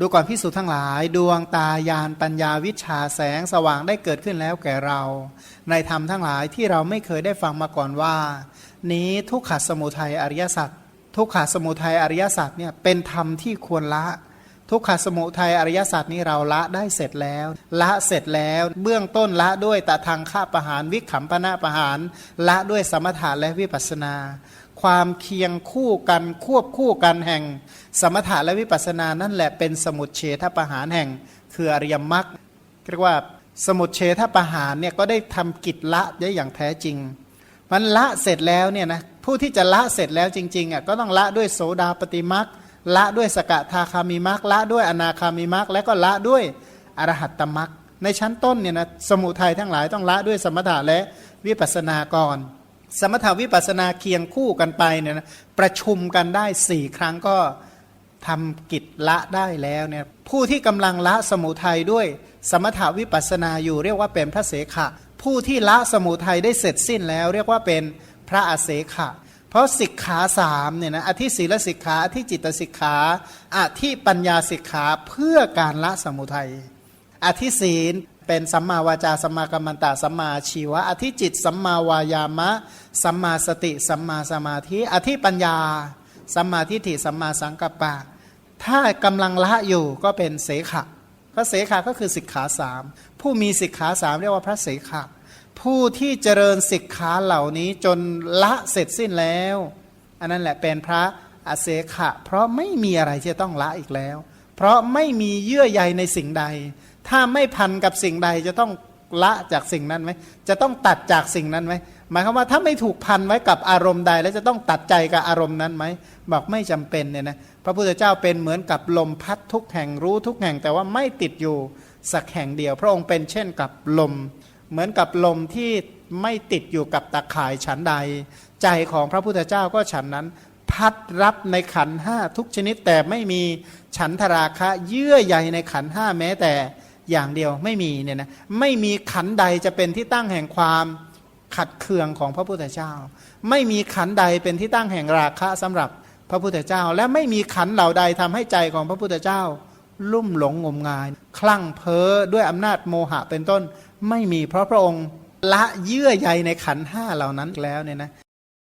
ดูก่อนพิสูจน์ทั้งหลาย ดวงตายานปัญญาวิชาแสงสว่างได้เกิดขึ้นแล้วแก่เรา ในธรรมทั้งหลายที่เราไม่เคยได้ฟังมาก่อนว่า นี้ทุกขสมุทัยอริยสัจทุกขสมุทัยอริยสัจเนี่ยเป็นธรรมที่ควรละ ทุกขสมุทัยอริยสัจนี้เราละได้เสร็จแล้ว ละเสร็จแล้วเบื้องต้นละด้วยตะทางฆ่าประหารวิขำปนาประหารละด้วยสมถะและวิปัสนา ความเคียงคู่กันควบคู่กันแห่ง สมถะและวิปัสสนานั่นแหละเป็นสมุดเฉทประหารแห่ง คืออริยมรรคเรียกว่าสมุดเฉทประหารเนี่ยก็ได้ทำกิจละได้อย่างแท้จริงมันละเสร็จแล้วเนี่ยนะผู้ที่จะละเสร็จแล้วจริงๆอะก็ต้องละด้วยโสดาปฏิมักละด้วยสกทาคามิมักละด้วยอนาคามิมักและก็ละด้วยอรหัตตมักในชั้นต้นเนี่ยนะสมุทัยทั้งหลายต้องละด้วยสมถะและวิปัสสนาก่อน สมถาวิปัสนาเคียงคู่กันไปเนี่ยนะประชุมกันได้สี่ครั้งก็ทำกิจละได้แล้วเนี่ยผู้ที่กำลังละสมุทัยด้วยสมถาวิปัสสนาอยู่เรียกว่าเป็นพระเสขะ ผู้ที่ละสมุทัยได้เสร็จสิ้นแล้วเรียกว่าเป็นพระอาเสขะ เพราะสิกขาสามเนี่ยนะอธิศีลสิกขาอธิจิตสิกขาอธิปัญญาสิกขาเพื่อการละสมุทัยอธิศีล เป็นสัมมาวาจาสัมมากัมมันตะสัมมาชีวะ อธิจิตสัมมาวายามะ สัมมาสติ สัมมาสมาธิ อธิปัญญา สัมมาทิฏฐิสัมมาสังกัปปะ ถ้ากำลังละอยู่ก็เป็นเสขะพระเสขะก็คือสิกขาสามผู้มีสิกขาสามเรียกว่าพระเสขะผู้ที่เจริญสิกขาเหล่านี้จนละเสร็จสิ้นแล้ว อันนั้นแหละเป็นพระอาเสขะ เพราะไม่มีอะไรที่จะต้องละอีกแล้ว เพราะไม่มีเยื่อใยในสิ่งใด ถ้าไม่พันกับสิ่งใดจะต้องละจากสิ่งนั้นไหมจะต้องตัดจากสิ่งนั้นไหมหมายความว่าถ้าไม่ถูกพันไว้กับอารมณ์ใด แล้วจะต้องตัดใจกับอารมณ์นั้นไหมบอกไม่จำเป็นเนี่ยนะพระพุทธเจ้าเป็นเหมือนกับลมพัดทุกแห่งรู้ทุกแห่ง แต่ว่าไม่ติดอยู่สักแห่งเดียว พระองค์เป็นเช่นกับลม เหมือนกับลมที่ไม่ติดอยู่กับตะข่ายฉันใด ใจของพระพุทธเจ้าก็ฉันนั้น พัดรับในขันห้าทุกชนิดแต่ไม่มีฉันทราคะเยื่อใยในขันห้าแม้แต่ อย่างเดียวไม่มีเนี่ยนะไม่มีขันใดจะเป็นที่ตั้งแห่งความขัดเคืองของพระพุทธเจ้า ไม่มีขันใดเป็นที่ตั้งแห่งราคะสำหรับพระพุทธเจ้า และไม่มีขันเหล่าใดทำให้ใจของพระพุทธเจ้า ลุ่มหลงงมงาย คลั่งเพ้อด้วยอำนาจโมหะเป็นต้น ไม่มีเพราะพระองค์ละเยื่อใยในขันห้าเหล่านั้นแล้วเนี่ยนะ